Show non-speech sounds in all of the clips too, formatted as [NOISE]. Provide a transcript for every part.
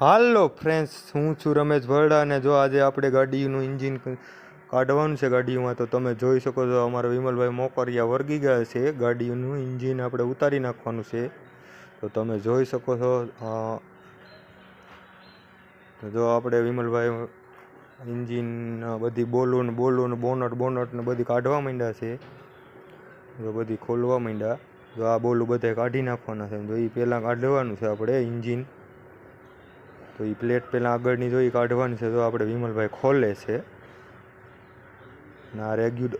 હાલો friends હું છું રમેશ ભરડા અને જો આજે આપણે ગાડીનું ઇન્જિન કાઢવાનું છે ગાડીમાં, તો તમે જોઈ શકો છો અમારા વિમલભાઈ મોકરિયા વર્ગી ગયા છે. ગાડીનું ઇન્જિન આપણે ઉતારી નાખવાનું છે. તો તમે જોઈ શકો છો તો જો આપણે વિમલભાઈ ઇન્જિન બધી બોલું ને બોલું બોનટ બોનટ ને બધી કાઢવા માંડ્યા છે. જો બધી ખોલવા માંડ્યા. જો આ બોલું બધે કાઢી નાખવાના છે જો એ પહેલાં કાઢવાનું છે આપણે એન્જિન તો એ પ્લેટ પહેલાં આગળની જોઈ કાઢવાની છે, તો આપણે વિમલભાઈ ખોલે છે. ને આ રેગ્યુટર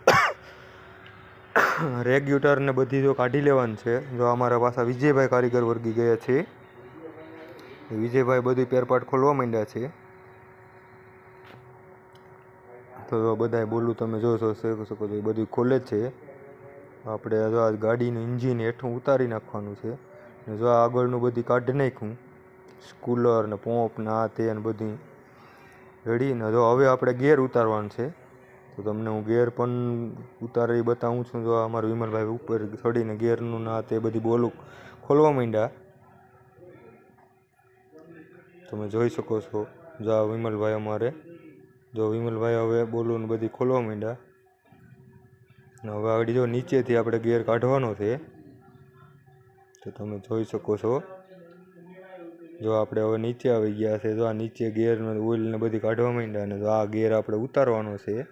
[COUGHS] રેગ્યુટર ને બધી જો કાઢી લેવાની છે. જો અમારા પાછા વિજયભાઈ કારીગર વર્ગી ગયા છે. વિજયભાઈ બધી પેરપાટ ખોલવા માંડ્યા છે. તો જો બધાય બોલું, તમે જોશો શકો છો એ બધું ખોલે છે. આપણે જો આ ગાડીનું ઇન્જિન હેઠું ઉતારી નાખવાનું છે. ને જો આગળનું બધી કાઢી નાખ્યું. સ્કૂલર ને પોંપ ને આ તે ને બધી રેડી ને જો હવે આપણે ગેર ઉતારવાનું છે, તો તમને હું ગેર પણ ઉતારી બતાવું છું. જો અમારા વિમલભાઈ ઉપર ચડીને ગેરનું ના તે બધી બોલું ખોલવા માંડ્યા. તમે જોઈ શકો છો, જો આ વિમલભાઈ અમારે, જો વિમલભાઈ હવે બોલું ને બધી ખોલવા માંડ્યા. હવે આગળ જો નીચેથી આપણે ગેર કાઢવાનો છે, તો તમે જોઈ શકો છો. જો આપણે હવે નીચે આવી ગયા છે જો આ નીચે ગેર ઓઇલને બધી કાઢવા માંડ્યા ને તો આ ગેર આપણે ઉતારવાનો છે.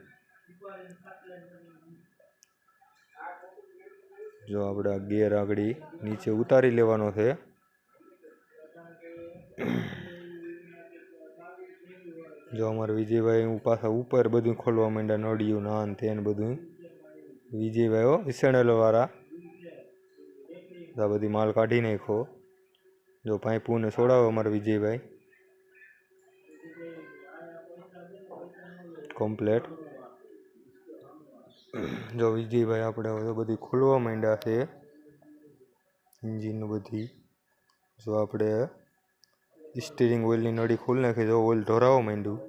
જો આપણે આ ગેર આગળ નીચે ઉતારી લેવાનો છે. જો અમારે વિજયભાઈ હું પાછા ઉપર બધું ખોલવા માંડ્યા નડિયું નાન તેન બધું. વિજયભાઈ હો, વિસણેલો વાળા. આ બધી માલ કાઢી નાખો જો પાઇપુને છોડાવો અમારા વિજયભાઈ. કમ્પ્લેટ જો વિજયભાઈ આપણે હવે બધી ખોલવા માંડ્યા છે. ઇન્જિનનું બધી. જો આપણે સ્ટીરિંગ ઓઇલની નળી ખોલી નાખી, જો ઓઇલ ઢોરાવા માંડ્યું.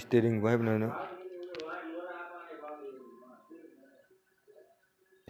સ્ટીરિંગ પાઇપ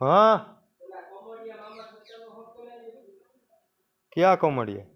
હા. ક્યાં કમળિયા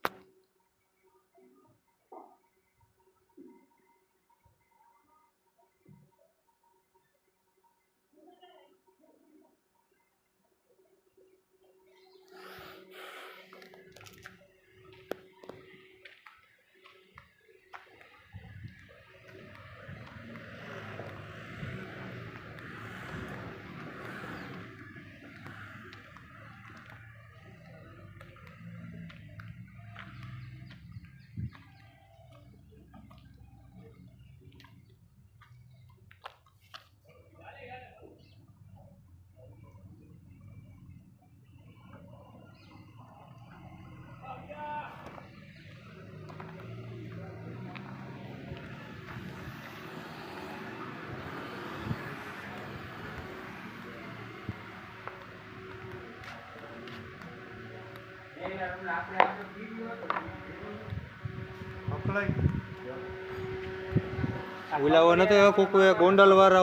ઓલાવો નતો કોક ગોંડલ વાળા